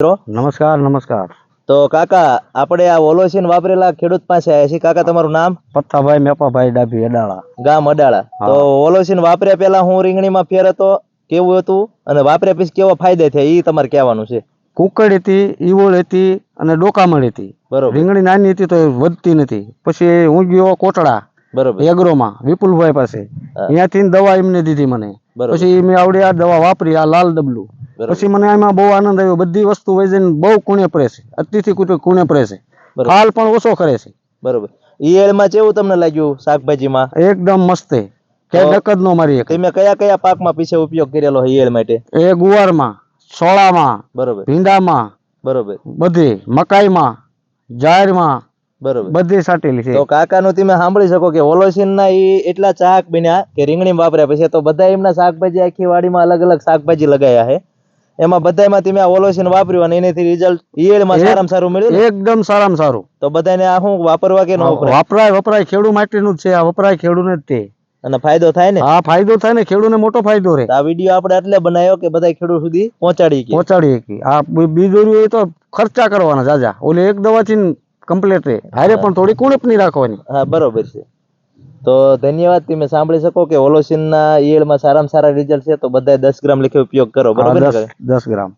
મિત્રો. નમસ્કાર નમસ્કાર. તો કાકા આપણે આ ઓલોસીન વાપરેલા ખેડૂત પાસે આવ્યા છીએ. કાકા તમારું નામ? પથ્થાભાઈ મેપાભાઈ ડાભી અડાળા. ગામ અડાળા. તો ઓલોસીન વાપર્યા પહેલા હું રીંગણીમાં ફેર હતો. કેવું હતું? અને વાપર્યા પછી કેવા ફાયદા થયા? એ તમારે કહેવાનું છે. કુકડ હતી ઈવળ હતી અને ડોકામણ હતી. બરોબર. રીંગણી નાની હતી તો વધતી નથી. પછી હું ગયો કોટડા બરોબર. એગ્રોમાં વિપુલભાઈ પાસે. ત્યાંથી દવા એમને દીધી મને. પછી મેં આવડે આ દવા વાપરી આ લાલ ડબલું. પછી મને આમાં બહુ આનંદ આવ્યો. બધી વસ્તુ વૈજન બહુ કુણે પડે છે. અતિથી કુણે પડે છે. ફાલ પણ ઓછો કરે છે. બરોબર. ઈયળમાં કેવું તમને લાગ્યું શાકભાજીમાં? એકદમ મસ્ત કે તો- નો મારી તમે કયા કયા પાકમાં પીછે ઉપયોગ કરેલો ઈયળ માટે? એ ગુવારમાં સોળામાં બરોબર. ભીંડામાં બરોબર. બધી મકાઈમાં જાહેરમાં બરોબર. બધી સાટેલી છે. તો કાકાનું તમે સાંભળી શકો કે ઓલોસીન ના એ એટલા ચાક બન્યા કે રીંગણી વાપર્યા પછી તો બધા એમના શાકભાજી આખી વાડીમાં અલગ અલગ શાકભાજી લગાયા છે. એમાં બધામાં તમે આ ઓલોસીન વાપર્યું અને એનાથી રિઝલ્ટ ઈયળમાં સારામાં સારું મળ્યું એકદમ સારામાં સારું. તો બધાને આ શું વાપરવા કે ન વપરાય વપરાય વપરાય ખેડૂ માટેનું જ છે આ વપરાય ખેડૂને જ તે. અને ફાયદો થાય ને? આ ફાયદો થાય ને ખેડૂને મોટો ફાયદો રહે. આ વીડિયો આપણે એટલે બનાવ્યો કે બધા ખેડૂત સુધી પહોંચાડી કે પહોંચાડી કે આ બી- બીજોરી હોય તો ખર્ચા કરવાના જાજા. ઓલે એક દવાથી કમ્પ્લીટ રહે. હારે પણ થોડી કુણપ નહીં રાખવાની. હા બરોબર છે. તો ધન્યવાદ તમે સાંભળી શકો કે ઓલોસીન ના ઈયળમાં સારામાં સારા રિઝલ્ટ છે તો બધા દસ ગ્રામ લેખે ઉપયોગ કરો બરાબર દસ ગ્રામ.